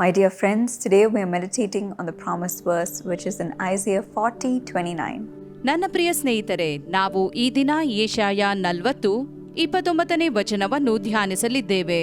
My dear friends, today we are meditating on the promised verse which is in Isaiah 40 29. ನನ್ನ ಪ್ರಿಯ ಸ್ನೇಹಿತರೆ ನಾವು ಈ ದಿನ ಏಷಾಯ ನಲ್ವತ್ತು ಇಪ್ಪತ್ತೊಂಬತ್ತನೇ ವಚನವನ್ನು ಧ್ಯಾನಿಸಲಿದ್ದೇವೆ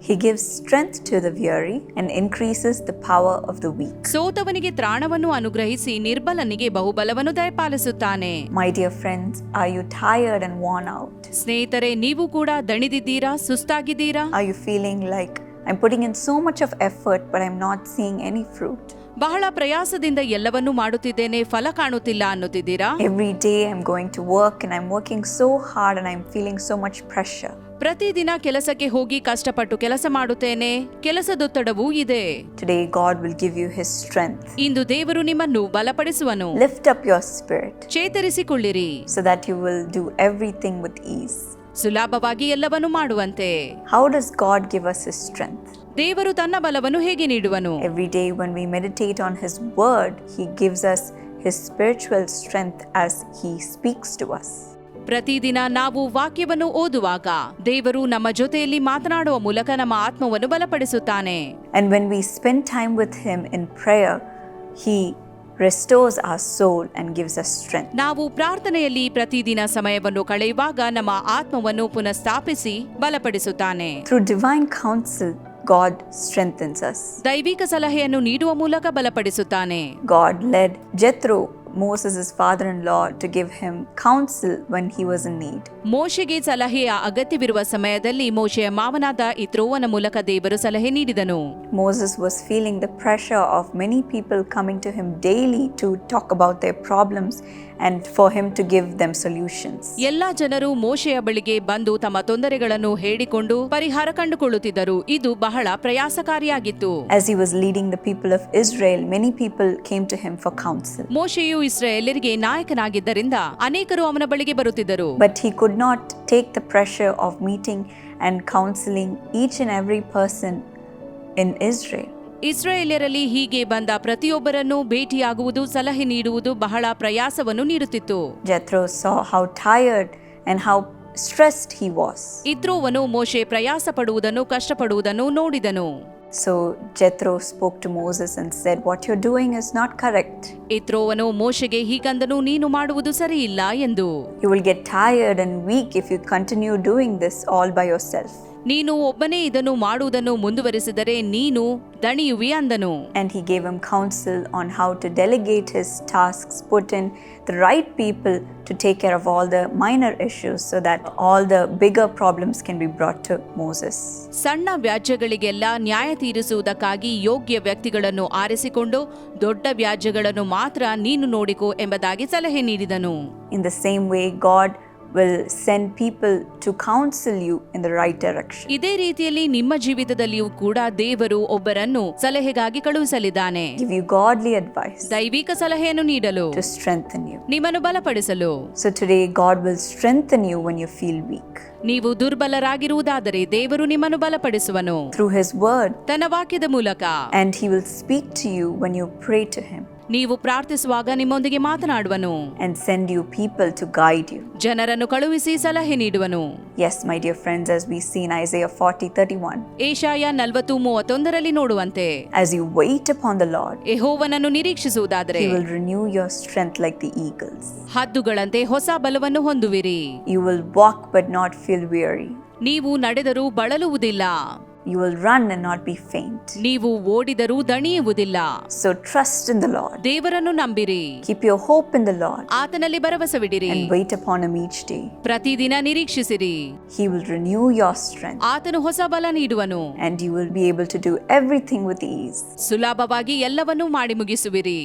He gives strength to the weary and increases the power of the weak. ಸೋತವನಿಗೆ ತ್ರಾಣವನ್ನು ಅನುಗ್ರಹಿಸಿ ನಿರ್ಬಲನಿಗೆ ಬಹುಬಲವನ್ನು ದಯಪಾಲಿಸುತ್ತಾನೆ My dear friends, are you tired and worn out? ಸ್ನೇಹಿತರೆ ನೀವು ಕೂಡ ದಣಿದಿದ್ದೀರಾ ಸುಸ್ತಾಗಿದ್ದೀರಾ Are you feeling like I'm putting in so much of effort but I'm not seeing any fruit? ಬಹಳ ಪ್ರಯಾಸದಿಂದ ಎಲ್ಲವನ್ನೂ ಮಾಡುತ್ತಿದ್ದೇನೆ ಫಲ ಕಾಣುತ್ತಿಲ್ಲ ಅನ್ನುತ್ತಿದ್ದೀರಾ Every day I'm going to work and I'm working so hard and I'm feeling so much pressure. ಪ್ರತಿದಿನ ಕೆಲಸಕ್ಕೆ ಹೋಗಿ ಕಷ್ಟಪಟ್ಟು ಕೆಲಸ ಮಾಡುತ್ತೇನೆ ಕೆಲಸದೊತ್ತಡವೂ ಇದೆ Today, God will give you His strength. ಇಂದು ದೇವರು ನಿಮ್ಮನ್ನು ಬಲಪಡಿಸುವನು Lift up your spirit ಚೇತರಿಸಿಕೊಳ್ಳಿರಿ so that you will do everything with ease. ಸುಲಭವಾಗಿ ಎಲ್ಲವನ್ನೂ ಮಾಡುವಂತೆ. How does God give us his strength ದೇವರು ತನ್ನ ಬಲವನ್ನು ಹೇಗೆ ನೀಡುವನು? Every day when we meditate on his word he gives us his spiritual strength as he speaks to us ಪ್ರತಿದಿನ ನಾವು ವಾಕ್ಯವನ್ನು ಓದುವಾಗ ದೇವರು ನಮ್ಮ ಜೊತೆಯಲ್ಲಿ ಮಾತನಾಡುವ ಮೂಲಕ ನಮ್ಮ ಆತ್ಮವನ್ನು ಬಲಪಡಿಸುತ್ತಾನೆ. And when we spend time with him in prayer he restores our soul and gives us strength. ನಾವು ಪ್ರಾರ್ಥನೆಯಲ್ಲಿ ಪ್ರತಿದಿನ ಸಮಯವನ್ನು ಕಳೆಯುವಾಗ ನಮ್ಮ ಆತ್ಮವನ್ನು ಪುನಃಸ್ಥಾಪಿಸಿ ಬಲಪಡಿಸುತ್ತಾನೆ Through divine counsel, God strengthens us. ದೈವಿಕ ಸಲಹೆಯನ್ನು ನೀಡುವ ಮೂಲಕ ಬಲಪಡಿಸುತ್ತಾನೆ God led Jethro, Moses' father in law, to give him counsel when he was in need. ಮೋಶೆಗೆ ಸಲಹೆಯ ಅಗತ್ಯವಿರುವ ಸಮಯದಲ್ಲಿ ಮೋಶೆಯ ಮಾವನಾದ ಇತ್ರೋವನ ಮೂಲಕ ದೇವರು ಸಲಹೆ ನೀಡಿದನು Moses was feeling the pressure of many people coming to him daily to talk about their problems and for him to give them solutions. ಎಲ್ಲಾ ಜನರು ಮೋಶೆಯ ಬಳಿಗೆ ಬಂದು ತಮ್ಮ ತೊಂದರೆಗಳನ್ನು ಹೇಳಿಕೊಂಡು ಪರಿಹಾರ ಕಂಡುಕೊಳ್ಳುತ್ತಿದ್ದರು ಇದು ಬಹಳ ಪ್ರಯಾಸಕಾರಿಯಾಗಿತ್ತು As he was leading the people of Israel, many people came to him for counsel. ಮೋಶೆಯು ಇಸ್ರಾಯೇಲರಿಗೆ ನಾಯಕನಾಗಿದ್ದರಿಂದ ಅನೇಕರು ಅವನ ಬಳಿಗೆ ಬರುತ್ತಿದ್ದರು. But he could not take the pressure of meeting and counselling each and every person in Israel ಇಸ್ರೇಲಿಯರಲ್ಲಿ ಹೀಗೆ ಬಂದ ಪ್ರತಿಯೊಬ್ಬರನ್ನು ಭೇಟಿಯಾಗುವುದು ಸಲಹೆ ನೀಡುವುದು ಬಹಳ ಪ್ರಯಾಸವನ್ನು ನೀಡುತ್ತಿತ್ತು. Jethro saw how tired and how stressed he was ಇತ್ರೋವನು ಮೋಶೆ ಪ್ರಯಾಸ ಪಡುವುದನ್ನು ಕಷ್ಟಪಡುವುದನ್ನು ನೋಡಿದನು. So Jethro spoke to Moses and said, What you're doing is not correct. ಇತ್ರೋವನು ಮೋಶೆಗೆ ಹೀಗಂದನು ನೀನು ಮಾಡುವುದು ಸರಿಯಿಲ್ಲ ಎಂದು You will get tired and weak if you continue doing this all by yourself. ನೀನು ಒಬ್ಬನೇ ಇದನ್ನು ಮಾಡುವುದನ್ನು ಮುಂದುವರಿಸಿದರೆ ನೀನು ದಣಿಯುವಿ ಅಂದನು And he gave him counsel on how to delegate his tasks, put in the right people to take care of all the minor issues so that all the bigger problems can be brought to Moses. ಸಣ್ಣ ವ್ಯಾಜ್ಯಗಳಿಗೆಲ್ಲ ನ್ಯಾಯ ತೀರಿಸುವುದಕ್ಕಾಗಿ ಯೋಗ್ಯ ವ್ಯಕ್ತಿಗಳನ್ನು ಆರಿಸಿಕೊಂಡು ದೊಡ್ಡ ವ್ಯಾಜ್ಯಗಳನ್ನು ಮಾತ್ರ ನೀನು ನೋಡಿಕೋ ಎಂಬುದಾಗಿ ಸಲಹೆ ನೀಡಿದನು In the same way, God will send people to counsel you in the right direction ಇದೇ ರೀತಿಯಲ್ಲಿ ನಿಮ್ಮ ಜೀವಿತದಲ್ಲಿಯೂ ಕೂಡ ದೇವರು ಒಬ್ಬರನ್ನು ಸಲಹೆಗಾಗಿ ಕಳುಹಿಸಲಿದ್ದಾನೆ. ಗಾಡ್ಲಿ ಅಡ್ವೈಸ್ ದೈವಿಕ ಸಲಹೆಯನ್ನು ನೀಡಲು. ಟು ಯು ನಿಮ್ಮನ್ನು ಬಲಪಡಿಸಲು. So today God will strengthen you when you feel weak ನೀವು ದುರ್ಬಲರಾಗಿರುವುದಾದರೆ ದೇವರು ನಿಮ್ಮನ್ನು ಬಲಪಡಿಸುವನು. ಥ್ರೂ ಹಿಸ್ ವರ್ಡ್ ತನ್ನ ವಾಕ್ಯದ ಮೂಲಕ. And he will speak to you when you pray to him ನೀವು ಪ್ರಾರ್ಥಿಸುವಾಗ ನಿಮ್ಮೊಂದಿಗೆ ಮಾತನಾಡುವನು. And send you people to guide you ಜನರನ್ನು ಕಳುಹಿಸಿ ಸಲಹೆ ನೀಡುವನು. Yes my dear friends as we seen Isaiah 40 31 ಏಷಾಯ 40 31 ರಲ್ಲಿ ನೋಡುವಂತೆ. As you wait upon the Lord ಯೆಹೋವನನ್ನು ನಿರೀಕ್ಷಿಸುವುದಾದರೆ. You will renew your strength like the eagles ಹದ್ದುಗಳಂತೆ ಹೊಸ ಬಲವನ್ನು ಹೊಂದುವಿರಿ. You will walk but not feel weary ನೀವು ನಡೆದರೂ ಬಳಲುವುದಿಲ್ಲ. You will run and not be faint. ನೀವು ಓಡಿದರೂ ದಣಿಯುವುದಿಲ್ಲ So trust in the Lord. ದೇವರನ್ನು ನಂಬಿರಿ Keep your hope in the Lord ಆತನಲ್ಲಿ ಭರವಸವಿಡಿರಿ and wait upon Him each day. ಪ್ರತಿದಿನ ನಿರೀಕ್ಷಿಸಿರಿ He will renew your strength ಆತನು ಹೊಸ ಬಲ ನೀಡುವನು and you will be able to do everything with ease. ಸುಲಭವಾಗಿ ಎಲ್ಲವನ್ನೂ ಮಾಡಿ ಮುಗಿಸುವಿರಿ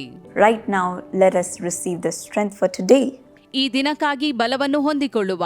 Right now, let us receive the strength for today. ಈ ದಿನಕ್ಕಾಗಿ ಬಲವನ್ನು ಹೊಂದಿಕೊಳ್ಳುವ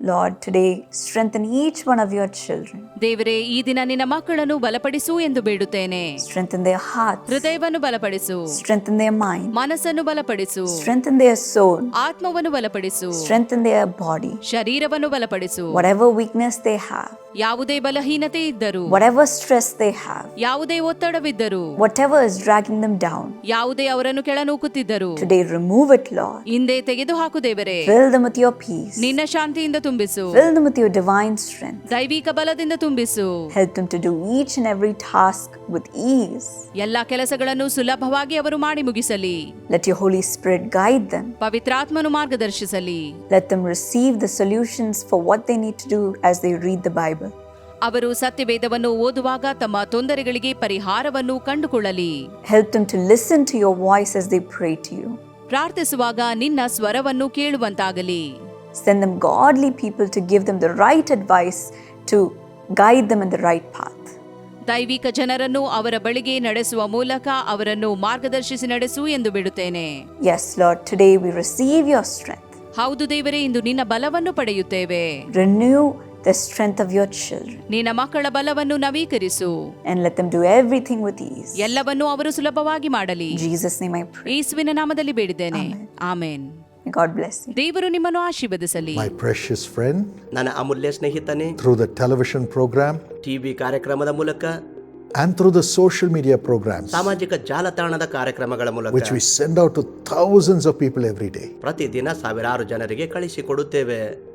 Lord, today strengthen each one of your children ದೇವರೇ ಈ ದಿನ ನಿನ್ನ ಮಕ್ಕಳನ್ನು ಬಲಪಡಿಸು ಎಂದು ಬೇಡುತ್ತೇನೆ. Strengthen their ಹಾರ್ಟ್ ಹೃದಯವನ್ನು ಬಲಪಡಿಸು. Strengthen their ಮೈಂಡ್ ಮನಸ್ಸನ್ನು ಬಲಪಡಿಸು. Strengthen their ಸೋಲ್ ಆತ್ಮವನ್ನು ಬಲಪಡಿಸು. Strengthen their ಬಾಡಿ ಶರೀರವನ್ನು ಬಲಪಡಿಸು. Whatever weakness they have ಯಾವುದೇ ಬಲಹೀನತೆ ಇದ್ದರೂ. Whatever stress they have ಯಾವುದೇ ಒತ್ತಡವಿದ್ದರೂ. Whatever is dragging them down ಯಾವುದೇ ಅವರನ್ನು ಕೆಳನೂಕುತ್ತಿದ್ದರು. Today remove it Lord. ಹಿಂದೆ ತೆಗೆದು ಹಾಕು ದೇವರೇ. Fill them with your peace ನಿನ್ನ ಶಾಂತಿಯಿಂದ ತುಂಬಿಸು. Fill them with your divine strength ದೈವಿಕ ಬಲದಿಂದ ತುಂಬಿಸು. Help them to do each and every task with ease ಎಲ್ಲಾ ಕೆಲಸಗಳನ್ನು ಸುಲಭವಾಗಿ ಅವರು ಮಾಡಿ ಮುಗಿಸಲಿ. Let your holy spirit guide them ಪವಿತ್ರಾತ್ಮನು ಮಾರ್ಗದರ್ಶಿಸಲಿ. Let them receive the solutions for what they need to do as they read the Bible ಅವರು ಸತ್ಯವೇದವನ್ನು ಓದುವಾಗ ತಮ್ಮ ತೊಂದರೆಗಳಿಗೆ ಪರಿಹಾರವನ್ನು ಕಂಡುಕೊಳ್ಳಲಿ. Help them to listen to your voice as they pray to you ಪ್ರಾರ್ಥಿಸುವಾಗ ನಿನ್ನ ಸ್ವರವನ್ನು ಕೇಳುವಂತಾಗಲಿ. send them godly people to give them the right advice to guide them in the right path. ದೈವಿಕ ಜನರನ್ನು ಅವರ ಬಳಿಗೆ ನಡೆಸುವ ಮೂಲಕ ಅವರನ್ನು ಮಾರ್ಗದರ್ಶಿಸಿ ನಡೆಸು ಎಂದು ಬಿಡುತ್ತೇನೆ. Yes Lord today we receive your strength ಹೌದು ದೇವರೇ ಇಂದು ನಿನ್ನ ಬಲವನ್ನು ಪಡೆಯುತ್ತೇವೆ. Renew the strength of your children ನಿನ್ನ ಮಕ್ಕಳ ಬಲವನ್ನು ನವೀಕರಿಸು. And let them do everything with ease ಎಲ್ಲವನ್ನು ಅವರು ಸುಲಭವಾಗಿ ಮಾಡಲಿ. ಜೀಸಸ್ ನೇಮ್ ಐ ಪ್ರೇ ಯೇಸುವಿನ ನಾಮದಲ್ಲಿ ಬೇಡಿದೇನೆ ಆಮೆನ್. God bless you. ದೇವರು ನಿಮ್ಮನ್ನು ಆಶೀರ್ವದಿಸಲಿ My precious friend, ನನ್ನ ಅಮೂಲ್ಯ ಸ್ನೇಹಿತನೇ through the television program TV ಕಾರ್ಯಕ್ರಮದ ಮೂಲಕ and through the social media programs, ಸಾಮಾಜಿಕ ಜಾಲತಾಣದ ಕಾರ್ಯಕ್ರಮಗಳ which we send out to thousands of people every day, ಪ್ರತಿದಿನ ಸಾವಿರಾರು ಜನರಿಗೆ ಕಳಿಸಿಕೊಡುತ್ತೇವೆ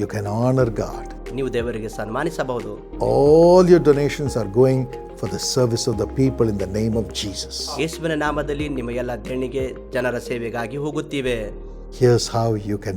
you can honor God. ನೀವು ದೇವರಿಗೆ ಸನ್ಮಾನಿಸಬಹುದು All your donations are going for the service of the people in the name of Jesus. ಯೇಸುವಿನ ನಾಮದಲ್ಲಿ ನಿಮ್ಮ ಎಲ್ಲ ದೇಣಿಗೆ ಜನರ ಸೇವೆಗಾಗಿ ಹೋಗುತ್ತಿವೆ Here's how you can